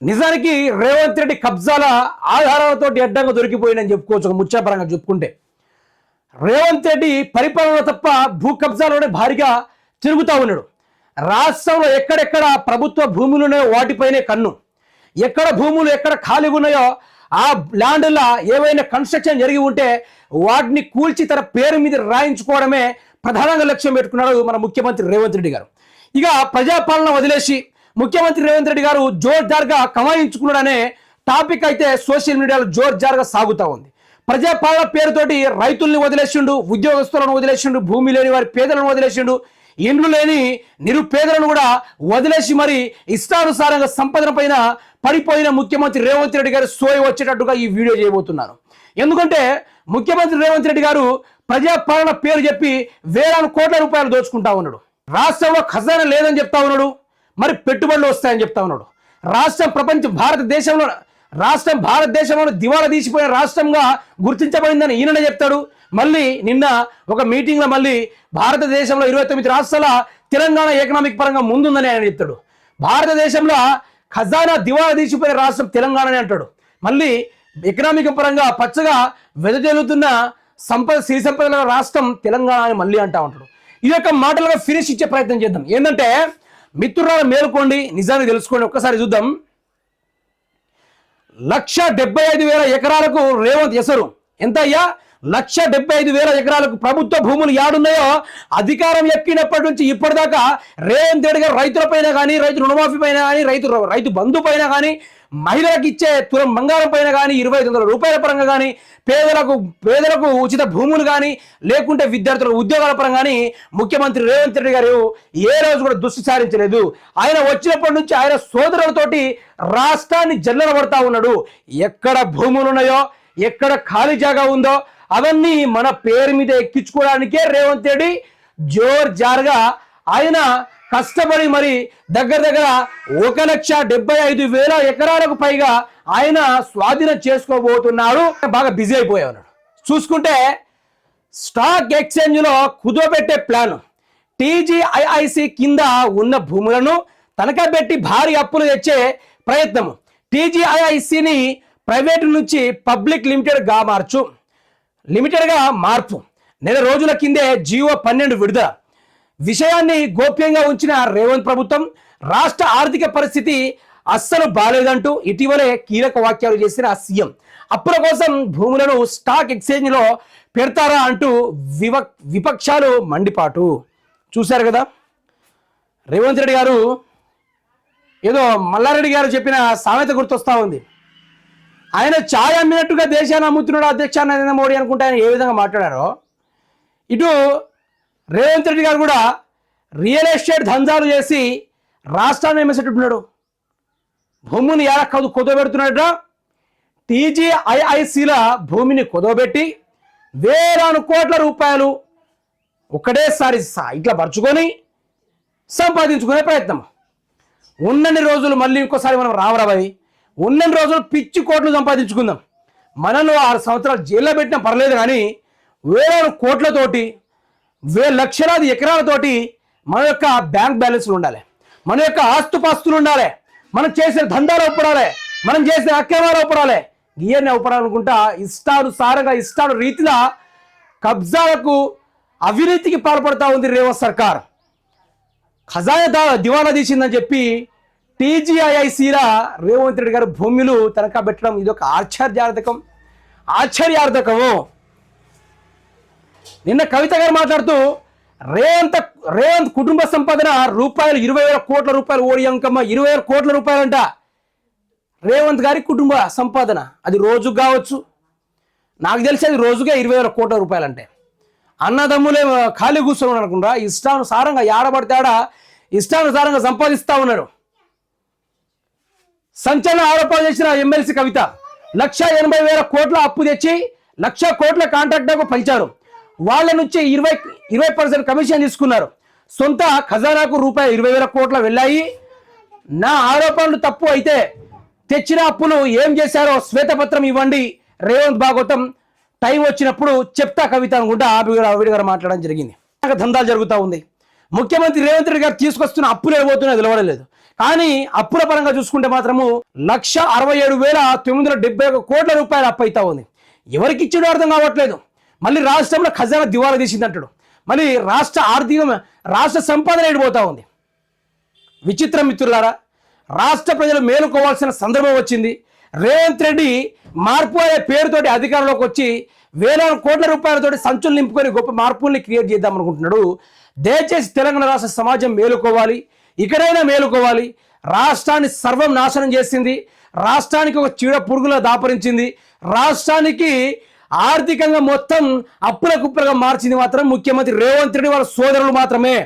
నిజానికి రేవంత్ రెడ్డి కబ్జాల ఆధారాలతో అడ్డంగా దొరికిపోయిందని చెప్పుకోవచ్చు ఒక ముచ్చాపరంగా చెప్పుకుంటే. రేవంత్ రెడ్డి పరిపాలన తప్ప భూ కబ్జాలోనే భారీగా తిరుగుతూ ఉన్నాడు. రాష్ట్రంలో ఎక్కడెక్కడ ప్రభుత్వ భూములు ఉన్నాయో వాటిపైనే కన్ను. ఎక్కడ భూములు ఎక్కడ ఖాళీగా ఉన్నాయో ఆ ల్యాండ్లో ఏవైనా కన్స్ట్రక్షన్ జరిగి ఉంటే వాటిని కూల్చి తన పేరు మీద రాయించుకోవడమే ప్రధానంగా లక్ష్యం పెట్టుకున్నాడు మన ముఖ్యమంత్రి రేవంత్ రెడ్డి గారు. ఇక ప్రజాపాలన వదిలేసి ముఖ్యమంత్రి రేవంత్ రెడ్డి గారు జోర్దార్గా కమాయించుకున్నాడనే టాపిక్ అయితే సోషల్ మీడియాలో జోర్జార్గా సాగుతూ ఉంది. ప్రజాపాలన పేరుతోటి రైతుల్ని వదిలేసిండు ఉద్యోగస్తులను వదిలేసిండు భూమి లేని వారి పేదలను వదిలేసిండు ఇండ్లు లేని నిరుపేదలను కూడా వదిలేసి మరి ఇష్టానుసారంగా సంపదన పైన పడిపోయిన ముఖ్యమంత్రి రేవంత్ రెడ్డి గారు సోయ వచ్చేటట్టుగా ఈ వీడియో చేయబోతున్నాను ఎందుకంటే ముఖ్యమంత్రి రేవంత్ రెడ్డి గారు ప్రజాపాలన పేరు చెప్పి వేలాను కోట్ల రూపాయలు దోచుకుంటా ఉన్నాడు. రాష్ట్రంలో ఖజానా లేదని చెప్తా ఉన్నాడు. మరి పెట్టుబడులు వస్తాయని చెప్తా ఉన్నాడు. రాష్ట్రం ప్రపంచం భారతదేశంలో రాష్ట్రం భారతదేశంలో దివాలా తీసిపోయిన రాష్ట్రంగా గుర్తించబడిందని ఈయననే చెప్తాడు. మళ్ళీ నిన్న ఒక మీటింగ్లో మళ్ళీ భారతదేశంలో ఇరవై తొమ్మిది రాష్ట్రాల తెలంగాణ ఎకనామిక్ పరంగా ముందుందని ఆయన చెప్తాడు. భారతదేశంలో ఖజానా దివాలా తీసిపోయిన రాష్ట్రం తెలంగాణనే అంటాడు. మళ్ళీ ఎకనామిక్ పరంగా పచ్చగా వెదజల్లుతున్న సంపద సిరి సంపదల రాష్ట్రం తెలంగాణ అని మళ్ళీ అంటా ఉంటాడు. ఈ యొక్క మాటలుగా ఫినిష్ ఇచ్చే ప్రయత్నం చేద్దాం. ఏంటంటే మిత్రురాలు మేలుకోండి. నిజాన్ని తెలుసుకోండి. ఒక్కసారి చూద్దాం. లక్ష డెబ్బై ఐదు వేల ఎకరాలకు రేవంత్ ఎసరు. ఎంత అయ్యా? లక్ష డెబ్బై ఐదు వేల ఎకరాలకు ప్రభుత్వ భూములు యాడున్నాయో అధికారం ఎక్కినప్పటి నుంచి ఇప్పటిదాకా రేవంత్ రెడ్డి గారు రైతులపైన కానీ రైతు రుణమాఫీ పైన కానీ రైతు రైతు బంధు పైన కానీ మహిళలకు ఇచ్చే తులం బంగారం పైన కానీ ఇరవై ఐదు వందల రూపాయల పరంగా కానీ పేదలకు పేదలకు ఉచిత భూములు కానీ లేకుంటే విద్యార్థుల ఉద్యోగాల పరంగా కానీ ముఖ్యమంత్రి రేవంత్ రెడ్డి గారు ఏ రోజు కూడా దృష్టి సారించలేదు. ఆయన వచ్చినప్పటి నుంచి ఆయన సోదరులతోటి రాష్ట్రాన్ని జల్లన పడతా ఉన్నాడు. ఎక్కడ భూములు ఉన్నాయో ఎక్కడ ఖాళీ జాగా ఉందో అవన్నీ మన పేరు మీద ఎక్కించుకోవడానికే రేవంత్ రెడ్డి జోర్ జార్గా ఆయన కష్టపడి మరి దగ్గర దగ్గర ఒక లక్ష డెబ్బై ఐదు వేల ఎకరాలకు పైగా ఆయన స్వాధీనం చేసుకోబోతున్నాడు. బాగా బిజీ అయిపోయా ఉన్నాడు చూసుకుంటే స్టాక్ ఎక్స్చేంజ్లో కుదోబెట్టే ప్లాన్. టీజీఐఐసి కింద ఉన్న భూములను తనఖా పెట్టి భారీ అప్పులు తెచ్చే ప్రయత్నం. టీజీఐఐసిని ప్రైవేట్ నుంచి పబ్లిక్ లిమిటెడ్గా మార్చు. లిమిటెడ్గా మార్పు. నెల రోజుల కిందే జియో పన్నెండు విడుదల. విషయాన్ని గోప్యంగా ఉంచిన రేవంత్ ప్రభుత్వం రాష్ట్ర ఆర్థిక పరిస్థితి అస్సలు బాలేదంటూ ఇటీవలే కీలక వాక్యాలు చేసిన సీఎం. అప్పుల కోసం భూములను స్టాక్ ఎక్స్చేంజ్లో పెడతారా అంటూ వివ విపక్షాలు మండిపాటు. చూశారు కదా? రేవంత్ రెడ్డి గారు ఏదో మల్లారెడ్డి గారు చెప్పిన సామెత గుర్తొస్తా ఉంది. ఆయన ఛాయ్ అమ్మినట్టుగా దేశాన్ని అమ్ముతున్నాడు అధ్యక్ష నరేంద్ర మోడీ అనుకుంటే ఆయన ఏ విధంగా మాట్లాడారో? ఇటు రేవంత్ రెడ్డి గారు కూడా రియల్ ఎస్టేట్ దందాలు చేసి రాష్ట్రాన్ని ఎమ్మేసేటట్టున్నాడు భూమిని ఎలా కదు కుదోబెడుతున్నాడట? టీజీఐఐసిల భూమిని కుదోబెట్టి వేలాను కోట్ల రూపాయలు ఒకటేసారి ఇట్లా పరుచుకొని సంపాదించుకునే ప్రయత్నం. ఉన్నన్ని రోజులు మళ్ళీ ఇంకోసారి మనం రావరాబాయి ఉన్నన్ని రోజులు పిచ్చి కోట్లు సంపాదించుకుందాం. మనల్ని ఆరు సంవత్సరాలు జైల్లో పెట్టినా పర్లేదు కానీ వేలాను కోట్లతోటి వే లక్షలాది ఎకరాలతోటి మన యొక్క బ్యాంక్ బ్యాలెన్స్లు ఉండాలి. మన యొక్క ఆస్తుపాస్తులు ఉండాలి. మనం చేసిన దందాలు ఒప్పడాలి మనం చేసిన అక్రమాలు ఒప్పడాలి ఇవన్నీ ఒప్పడాలనుకుంటా ఇష్టానుసారంగా ఇష్టాను రీతిలో కబ్జాలకు అవినీతికి పాల్పడతా ఉంది రేవంత్ సర్కార్. ఖజానా దివాణా తీసిందని చెప్పి టీజీఐఐసీల రేవంత్ రెడ్డి గారు భూములు తనఖా పెట్టడం ఇది ఒక ఆశ్చర్యార్థకం. ఆశ్చర్యార్థకము. నిన్న కవిత గారు మాట్లాడుతూ రేవంత్ రేవంత్ కుటుంబ సంపాదన రూపాయలు ఇరవై వేల కోట్ల రూపాయలు ఓడి అంకమ్మ ఇరవై వేల కోట్ల రూపాయలంట. రేవంత్ గారి కుటుంబ సంపాదన అది రోజు కావచ్చు. నాకు తెలిసి అది రోజుగా ఇరవై వేల కోట్ల రూపాయలంటే. అన్నదమ్ములే ఖాళీ కూర్చొని అనుకుంటా ఇష్టానుసారంగా ఏడబడితే ఇష్టానుసారంగా సంపాదిస్తా ఉన్నాడు సంచలన ఆరోపణలు చేసిన ఎమ్మెల్సీ కవిత లక్ష ఎనభై వేల కోట్ల అప్పు తెచ్చి లక్ష కోట్ల కాంట్రాక్టర్కు పంచారు. వాళ్ళ నుంచి ఇరవై ఇరవై పర్సెంట్ కమిషన్ తీసుకున్నారు. సొంత ఖజానాకు రూపాయి ఇరవై వేల కోట్ల వెళ్ళాయి. నా ఆరోపణలు తప్పు అయితే తెచ్చిన అప్పులు ఏం చేశారో శ్వేతపత్రం ఇవ్వండి. రేవంత్ భాగవతం టైం వచ్చినప్పుడు చెప్తా కవిత అనుకుంటా ఆవిడ గారు మాట్లాడడం జరిగింది. నాకు దందాలు జరుగుతూ ఉంది. ముఖ్యమంత్రి రేవంత్ రెడ్డి గారు తీసుకొస్తున్న అప్పులు ఏమవుతున్నాయో తెలవడలేదు కానీ అప్పుల పరంగా చూసుకుంటే మాత్రము లక్ష అరవై ఏడు వేల తొమ్మిది వందల డెబ్బై ఒక కోట్ల రూపాయలు అప్పు అవుతా ఉంది. ఎవరికి ఇచ్చాడో అర్థం కావట్లేదు. మళ్ళీ రాష్ట్రంలో ఖజానా దివాలా తీసింది అంటాడు మళ్ళీ రాష్ట్ర ఆర్థిక రాష్ట్ర సంపాదన ఏడిపోతా ఉంది? విచిత్రం మిత్రులారా రాష్ట్ర ప్రజలు మేలుకోవాల్సిన సందర్భం వచ్చింది. రేవంత్ రెడ్డి మార్పు అనే పేరుతోటి అధికారంలోకి వచ్చి వేల కోట్ల రూపాయలతోటి సంచులు నింపుకొని గొప్ప మార్పుల్ని క్రియేట్ చేద్దాం అనుకుంటున్నాడు. దయచేసి తెలంగాణ రాష్ట్ర సమాజం మేలుకోవాలి. ఇక్కడైనా మేలుకోవాలి. రాష్ట్రాన్ని సర్వం నాశనం చేసింది. రాష్ట్రానికి ఒక చీడ పురుగులా దాపరించింది. రాష్ట్రానికి ఆర్థికంగా మొత్తం అప్పుల కుప్పలుగా మార్చింది మాత్రం ముఖ్యమంత్రి రేవంత్ రెడ్డి వాళ్ళ సోదరులు మాత్రమే.